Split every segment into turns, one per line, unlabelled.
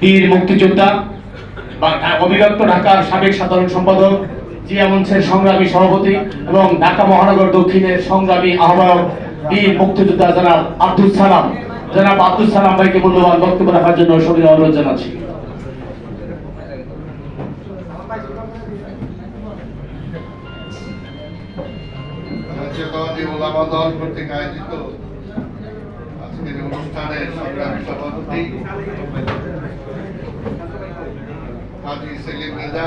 বীর মুক্তিযোদ্ধা অবিভক্ত ঢাকার সাবেক সাধারণ সম্পাদক, জিয়া মঞ্চের সংগ্রামী সভাপতি এবং ঢাকা মহানগর দক্ষিণের সংগ্রামী আহ্বায়ক বীর মুক্তিযোদ্ধা জনাব আব্দুল সালাম। জনাব আব্দুল সালাম ভাইকে মূল্যবান বক্তব্য রাখার জন্য সবিনয় অনুরোধ জানাচ্ছি।
আয়োজিত আজকের অনুষ্ঠানে সংগ্রামী সভাপতি হাজি সেলিম রেজা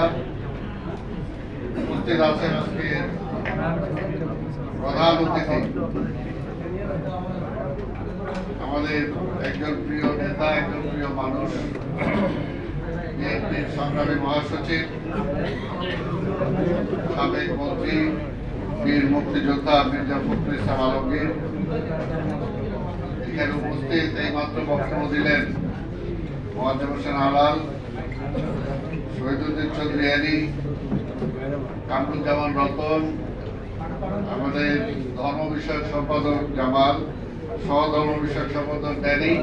উপস্থিত আছেন আজকের প্রধান অতিথি। আমাদের একজন প্রিয় নেতা, একজন প্রিয় মানুষ, বিএনপির সংগ্রামী মহাসচিব, সাবেক মন্ত্রী, বীর মুক্তিযোদ্ধা মির্জা ফখরুল ইসলাম আলমগীর। এখানে উপস্থিত এই মাত্র বক্তব্য দিলেন মহাদেব হোসেন আলাল শহীদুদ্দিন চৌধুরী কামরুজ্জামান রতন, আমাদের ধর্ম বিষয়ক সম্পাদক জামাল, সহ ধর্ম বিষয়ক সম্পাদক ড্যানি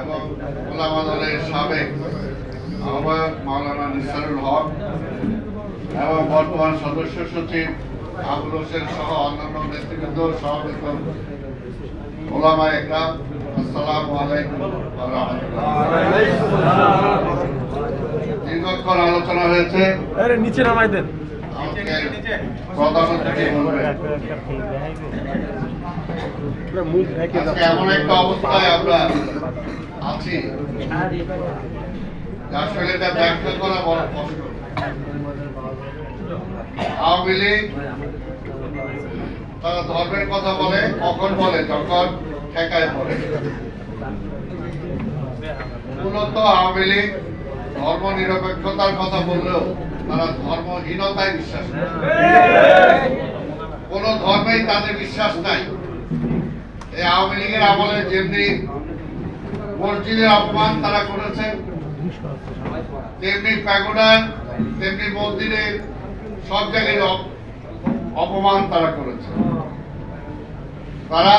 এবং ওলামা দলের সাবেক আহ্বায়ক মাওলানা নিসারুল হক এবং বর্তমান সদস্য সচিব আবুল হোসেন সহ অন্যান্য নেতৃবৃন্দ, সভাপতি ওলামা একরাম। আসসালামু আলাইকুম দীর্ঘক্ষণ আলোচনা হয়েছে।
আরে নিচে নামাই দেন।
এমন একটা অবস্থায় আমরা আছি আসলে এটা ব্যাখ্যা করা বড় কষ্ট। আওয়ামী লীগ তারা ধর্মের কথা বলে কখন বলে? যখন মূলত আওয়ামী লীগ ধর্ম নিরপেক্ষতার কথা বললেও তারা ধর্মহীনতায় বিশ্বাস করে কোন ধর্মেই তাদের বিশ্বাস নাই। এই আওয়ামী লীগের আমলে যেমনি মসজিদের অপমান তারা করেছে, তেমনি প্যাগোডার তেমনি মন্দিরের সব জায়গায় অপমান তারা করেছে। তারা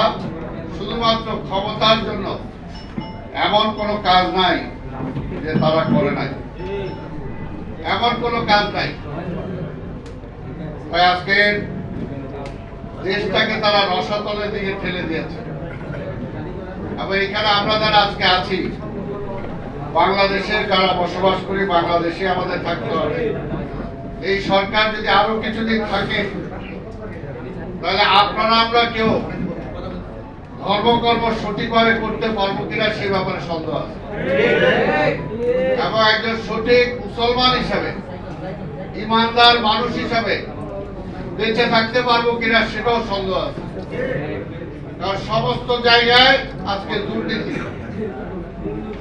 শুধুমাত্র ক্ষমতার জন্য এমন কোনো কাজ নাই যে তারা করে নাই। এমন কোনো কাজ নাই। তাই আজকে দেশটাকে তারা রসাতলের দিকে ঠেলে দিয়েছে। এবং এখানে আমরা যারা আজকে আছি, বাংলাদেশের যারা বসবাস করি, বাংলাদেশে আমাদের থাকতে হবে। এই সরকার যদি আরও কিছুদিন থাকে, তাহলে আপনারা, আমরা কেউ ধর্মকর্ম সঠিকভাবে করতে পারব কিনা সে ব্যাপারে সন্দেহ আছে। এবং একজন সঠিক মুসলমান হিসাবে, ইমানদার মানুষ হিসাবে বেঁচে থাকতে পারব কিনা সেটাও সন্দেহ আছে। কারণ সমস্ত জায়গায় আজকে দুর্নীতি।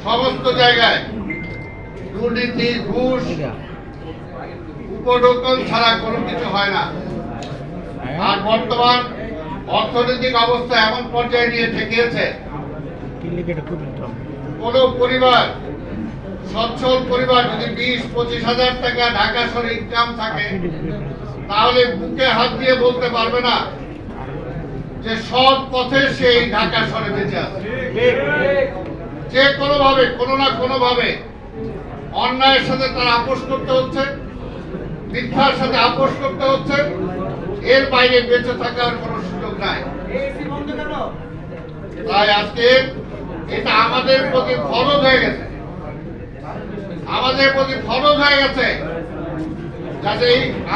সমস্ত জায়গায় দুর্নীতি, ঘুষ, উপঢৌকন ছাড়া কোনো কিছু হয় না। আর বর্তমান অর্থনৈতিক অবস্থা এমন পর্যায়ে নিয়ে ঠেকিয়েছে। কোন পরিবার, সচ্ছল পরিবার যদি বিশ, পঁচিশ হাজার টাকা ঢাকা শহরে ইনকাম থাকে, তাহলে বুকে হাত দিয়ে বলতে পারবে না যে সৎ পথে সেই ঢাকা শহরে বেঁচে আছে। যে কোনো ভাবে কোনো না কোনো ভাবে অন্যায়ের সাথে তার আপোষ করতে হচ্ছে, মিথ্যার সাথে আপোষ করতে হচ্ছে, এর বাইরে বেঁচে থাকার কোনো নাই তাই আজকে এটা আমাদের প্রতি ফরজ হয়ে গেছে। আমাদের প্রতি ফরজ হয়ে গেছে।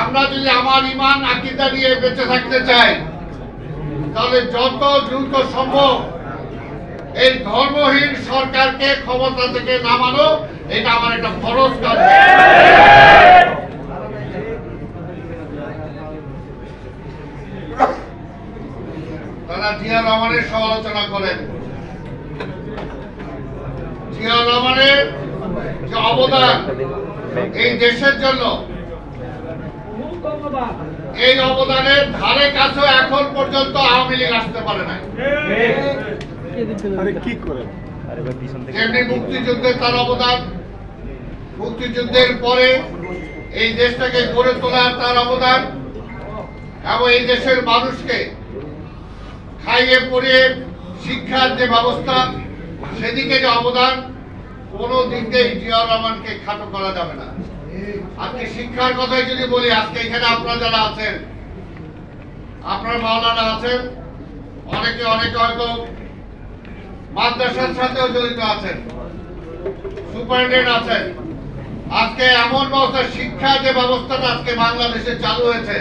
আমরা যদি আমার ইমান আকিদা নিয়ে বেঁচে থাকতে চাই তাহলে যত দ্রুত সম্ভব এই ধর্মহীন সরকারকে ক্ষমতা থেকে নামানো এটা আমার একটা ফরজ কাজ। তারা জিয়া রহমানের সমালোচনা করেন। জিয়া রহমানের যে অবদান এই দেশের জন্য এই অবদানের ধারে কাছেও এখন পর্যন্ত আওয়ামী লীগ আসতে পারে নাই। যেমনি মুক্তিযুদ্ধে তার অবদান মুক্তিযুদ্ধের পরে এই দেশটাকে গড়ে তোলার তার অবদান এবং এই দেশের মানুষকে খাইয়ে পড়িয়ে শিক্ষার যে ব্যবস্থা, সেদিকে যে অবদান, কোনো দিক দিয়ে জিয়াউর রহমানকে খাটো করা যাবে না। আজকে শিক্ষার কথাই যদি বলি, আজকে এখানে আপনারা যারা আছেন, আপনার মাওলানা আছেন, অনেকে অনেকে হয়তো মাদ্রাসার সাথেও জড়িত আছেন, সুপারিনটেন্ডেন্ট আছেন। আজকে এমন ব্যবস্থা শিক্ষা যে ব্যবস্থাটা আজকে বাংলাদেশে চালু হয়েছে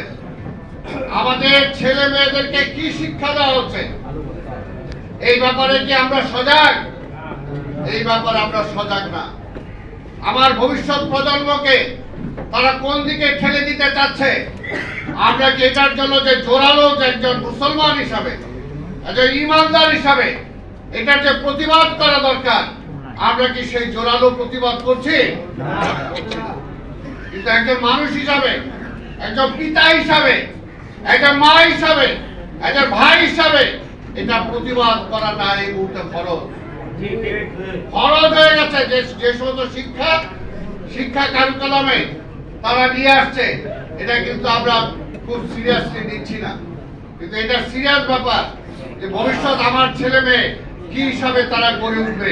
আমাদের ছেলে মেয়েদেরকে কি শিক্ষা দেওয়া হচ্ছে? এই ব্যাপারে কি আমরা সজাগ? এই ব্যাপারে আমরা সজাগ না। আমার ভবিষ্যৎ প্রজন্মকে তারা কোন দিকে ঠেলে দিতে চাচ্ছে? আমরা কি এটার জন্য যে জোরালো একজন মুসলমান হিসাবে, একজন ইমানদার হিসাবে এটার যে প্রতিবাদ করা দরকার, আমরা কি সেই জোরালো প্রতিবাদ করছি? কিন্তু একজন মানুষ হিসাবে, একজন পিতা হিসাবে একজন মা হিসাবে একটা ভাই হিসাবে এটা প্রতিবাদ করাটা এই মুহূর্তে ফরজ। ফরজ হয়ে গেছে যে যে সমস্ত শিক্ষা শিক্ষা কারিকুলামে তারা নিয়ে আসছে এটা কিন্তু আমরা খুব সিরিয়াসলি নিচ্ছি না। কিন্তু এটা সিরিয়াস ব্যাপার যে ভবিষ্যৎ আমার ছেলে মেয়ে কি হিসাবে তারা গড়ে উঠবে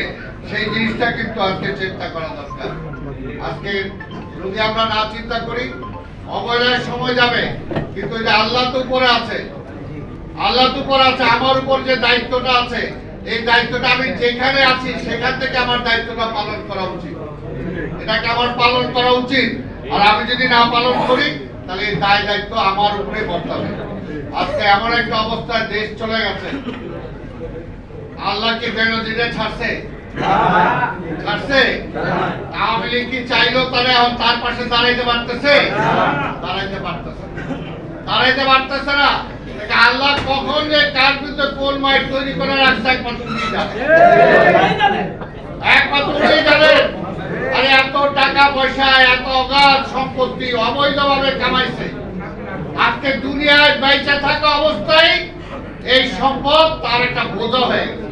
সেই জিনিসটা কিন্তু আজকে চিন্তা করা দরকার। আজকে যদি আমরা না চিন্তা করি অবহেলার সময় যাবে, কিন্তু এটা আল্লাহ তো উপরে আছে। আল্লাহ তো উপর আছে, আমার উপর যে দায়িত্বটা আছে, এই দায়িত্বটা আমি যেখানে আছি, সেখান থেকে আমার দায়িত্বটা পালন করা উচিত। এটাকে আমার পালন করা উচিত, আর আমি যদি না পালন করি, তাহলে এই দায় দায়িত্ব আমার উপরে বর্তাবে। আজকে এমন একটা অবস্থায় দেশ চলে গেছে। আল্লাহ কি বেনজিরে ছাড়ছে? ছাড়ছে? চাইলেও এখন তার পাশে দাঁড়াইতে পারতেছে? দাঁড়াইতে পারতেছে দাঁড়াইতে পারতেছে না। আল্লাহ কখন যে কার বিরুদ্ধে কোন মাইট তৈরি করে রাখছে একমাত্র একমাত্র টাকা পয়সা, এত অগাধ সম্পত্তি অবৈধভাবে আজকে দুনিয়ায় বেঁচে থাকা অবস্থায় এই সম্পদ তার একটা হয়ে গেছে।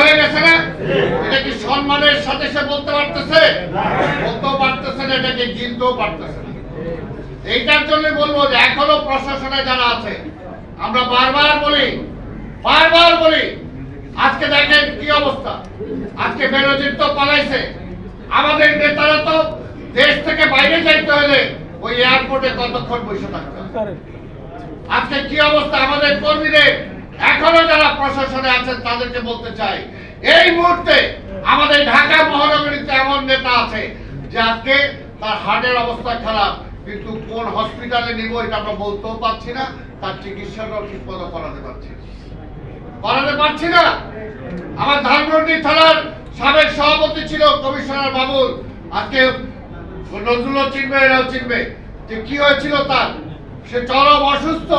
হয়ে গেছে না? কি সম্মানের সাথে সে বলতে পারতেছে? বলতেও পারতেছে না, এটাকে গিলতেও পারতেছে না। এইটার জন্য বলব যে এখনও প্রশাসনে যারা আছে, আমরা বারবার বলি বারবার বলি, আজকে দেখেন কি অবস্থা। আজকে বেরোজির তো পালাইছে। আমাদের নেতারা তো দেশ থেকে বাইরে যাইতে হলে ওই এয়ারপোর্টে কতক্ষণ বসে থাকতে আজকে কি অবস্থা? আমাদের কর্মীদের এখনও যারা প্রশাসনে আছেন, তাদেরকে বলতে চাই, এই মুহূর্তে আমাদের ঢাকা মহানগরীতে এমন নেতা আছে, যে আজকে তার হার্টের অবস্থা খারাপ, কিন্তু কোন হসপিটালে নিব এটা আমরা বলতেও পারছি না, তার চিকিৎসাটাও ঠিক মতো করাতে পারছি। করাতে পারছি না। আমার ধানমন্ডি থানার সাবেক সভাপতি ছিল কমিশনার বাবুল। আজকে নজরুলও চিনবে, এরাও চিনবে যে কি হয়েছিল তার। সে চরম অসুস্থ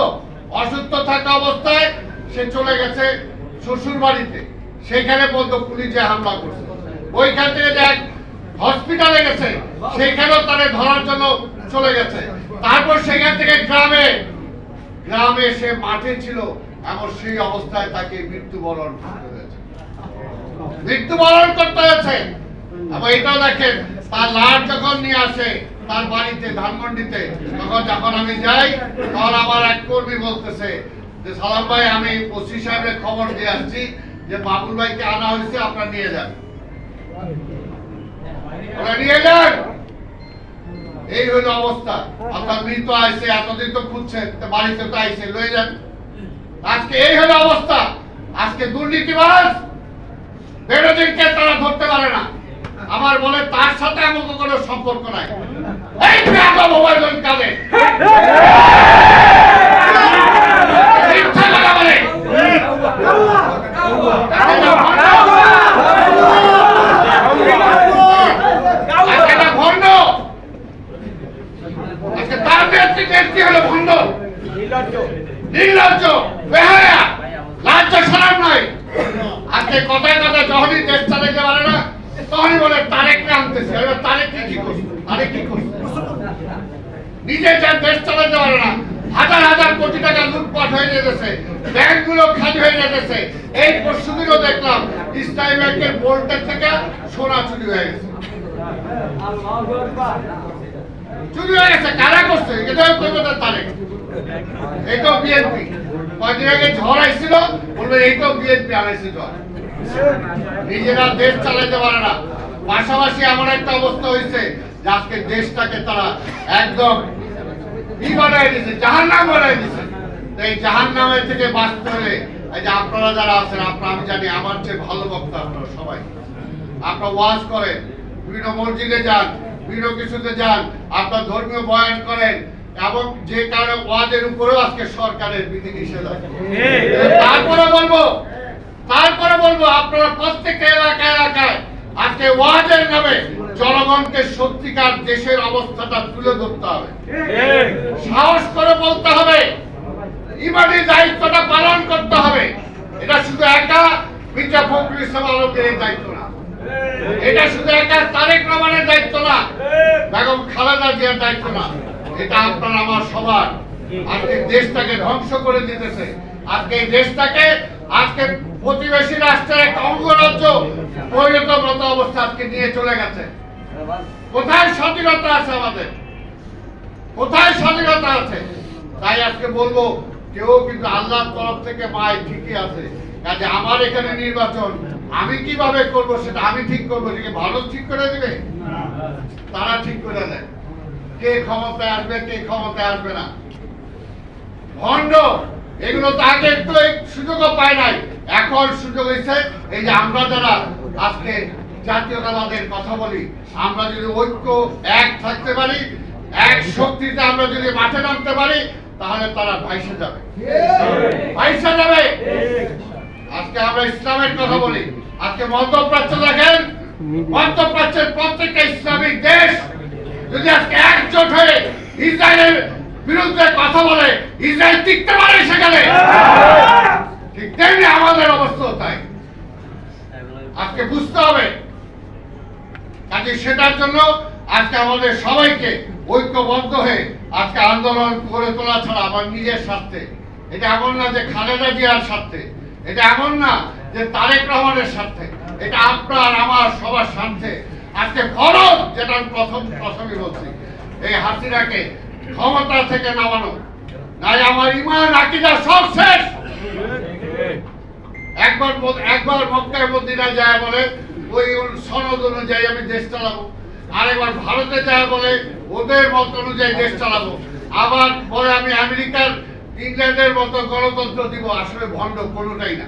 অসুস্থ থাকা অবস্থায় সে চলে গেছে শ্বশুর বাড়িতে সেখানে পর্যন্ত পুলিশে হামলা করছে। ওইখান থেকে যে হসপিটালে গেছে সেইখানেও তাকে ধরার জন্য চলে গেছে। তারপর সেখান থেকে গ্রামে গ্রামে সে মাঠে ছিল, এমন সেই অবস্থায় তাকে মৃত্যুবরণ করতে হয়েছে। মৃত্যুবরণ করতে হয়েছে। এবং এটাও দেখেন, তার লাশ যখন নিয়ে আসে, তার বাড়িতে, ধানমন্ডিতে, তখন যখন আমি যাই, তখন আমার এক কর্মী বলতেছে যে, সালাম ভাই, আমি ওসি সাহেবের খবর দিয়ে আসছি। যে বাবুল ভাইকে আনা হয়েছে, আপনারা নিয়ে যান। এই হলো অবস্থা। আপনার মৃত এতদিন তো খুঁজছেন বাড়িতে তো আইসে লয়ে যান। আজকে এই হলো অবস্থা। আজকে বেরোজিনকে তারা ধরতে পারে না। আমার বলে, তার সাথে আমাকে কোনো সম্পর্ক নাই। এই মোবাইল কাঁদে মিথ্যা কথা বলে আজকে এটা ভণ্ড আজকে তার নেতৃত্বে কি হলো ভণ্ড নির্লজ্জ বেহায়া। লাজ্জা সারাম নাই আজকে কথায় কথায় যখনই দেশ চালাইতে পারে না, তখনই বলে তার আরে কি করছে? নিজে যা দেশ চালাতে পারে না, হাজার হাজার কোটি টাকা লুটপাট হয়ে যেতেছে, ব্যাংকগুলো খালি হয়ে যেতেছে। এই পরশুদিনও দেখলাম ইসলামী ব্যাংকের বোল্টের থেকে সোনা চুরি হয়ে গেছে। চুরি হয়ে গেছে, কারা করছে? এটাও করবে তার তারিখ এইটাও বিএনপি কয়দিন আগে ঝড় আইছিল বলবে এইটাও বিএনপি আনাইছে ঝড়। নিজেরা দেশ চালাইতে পারে না। পাশাপাশি এমন একটা অবস্থা হয়েছে যে আজকে দেশটাকে তারা একদম দিছে জাহান নাম দিছে। এই জাহান নামের থেকে বাঁচতে হলে, এই যে আপনারা যারা আছেন, আপনারা আমি জানি, আমার চেয়ে ভালো বক্তা আপনারা সবাই। আপনারা ওয়াজ করেন, বিভিন্ন মসজিদে যান, বিভিন্ন কিছুতে যান, আপনার ধর্মীয় বয়ান করেন এবং যে কারণে ওয়াজের উপরেও আজকে সরকারের বিধি নিষেধ আছে তারপরে বলব তারপরে বলব আপনারা প্রত্যেকটা এলাকায় এলাকায় আজকে ওয়াজের নামে জনগণকে সত্যিকার দেশের অবস্থাটা তুলে ধরতে হবে। সাহস করে বলতে হবে ইমানি দায়িত্বটা পালন করতে হবে। এটা শুধু একা মির্জা ফখরুল ইসলাম আলমগীরের দায়িত্ব না। এটা শুধু একা তারেক রহমানের দায়িত্ব না বেগম খালেদা জিয়ার দায়িত্ব না। এটা আপনার আমার সবার। আজকে দেশটাকে ধ্বংস করে দিতেছে। আজকে দেশটাকে, আজকে প্রতিবেশী রাষ্ট্রের একটা অঙ্গরাজ্য পরিণত মতো অবস্থা আজকে নিয়ে চলে গেছে। কোথায় স্বাধীনতা আছে আমাদের? কোথায় স্বাধীনতা আছে? তাই আজকে বলব, কেউ কিন্তু আল্লাহর তরফ থেকে মায় ঠিকই আছে। কাজে আমার এখানে নির্বাচন, আমি কীভাবে করব সেটা আমি ঠিক করব ভারত ঠিক করে দিবে? তারা ঠিক করে দেয়। কে ক্ষমতায় আসবে, কে ক্ষমতায় আসবে না। ভণ্ড, এগুলো তো আগে এই সুযোগও পায় নাই। এখন সুযোগ হয়েছে, এই যে আমরা যারা আজকে জাতীয়তাবাদের কথা বলি, আমরা যদি ঐক্য এক থাকতে পারি, এক শক্তিতে আমরা যদি মাঠে নামতে পারি, তাহলে তারা ভাইসে যাবে। ভাইসে যাবে। আজকে আমরা ইসলামের কথা বলি। আজকে মধ্যপ্রাচ্য দেখেন, মধ্যপ্রাচ্যের প্রত্যেকটা ইসলামিক দেশ যদি আজকে একজোট হয়ে ইসরায়েলের বিরুদ্ধে কথা বলে, ইসরায়েল টিকতে পারে সেখানে? ঠিক তেমনি আমাদের অবস্থা তাই। আজকে বুঝতে হবে। কাজে সেটার জন্য আজকে আমাদের সবাইকে ঐক্যবদ্ধ হয়ে আজকে আন্দোলন করে তোলা ছাড়া আমার নিজের স্বার্থে। এটা এমন না যে খালেদা জিয়ার স্বার্থে। এটা এমন না যে তারেক রহমানের স্বার্থে। এটা আপনার, আমার, সবার স্বার্থে। আজকে ফরজ যেটা আমি প্রথম প্রথমই বলছি। এই হাসিনাকে ক্ষমতা থেকে নামানো। নাই, আমার ইমান, আকিদা সব শেষ। একবার একবার মক্কায় মদিনা যায় বলে, ওই সনদ অনুযায়ী আমি দেশ চালাবো। আরেকবার ভারতে যায় বলে, ওদের মত অনুযায়ী দেশ চালাবো। আবার পরে আমি আমেরিকার ইংল্যান্ডের মতো গণতন্ত্র দিব। আসলে ভণ্ড কোনোটাই না।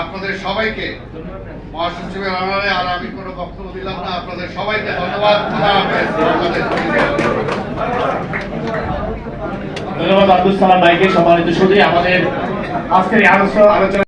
আপনাদের সবাইকে মহাসচিবের অনারে আর আমি কোনো বক্তব্য দিলাম না। আপনাদের সবাইকে ধন্যবাদ।
ধন্যবাদ আব্দুল সালাম ভাইকে সম্মানিত শুধু আমাদের আজকের আলোচনা আলোচনা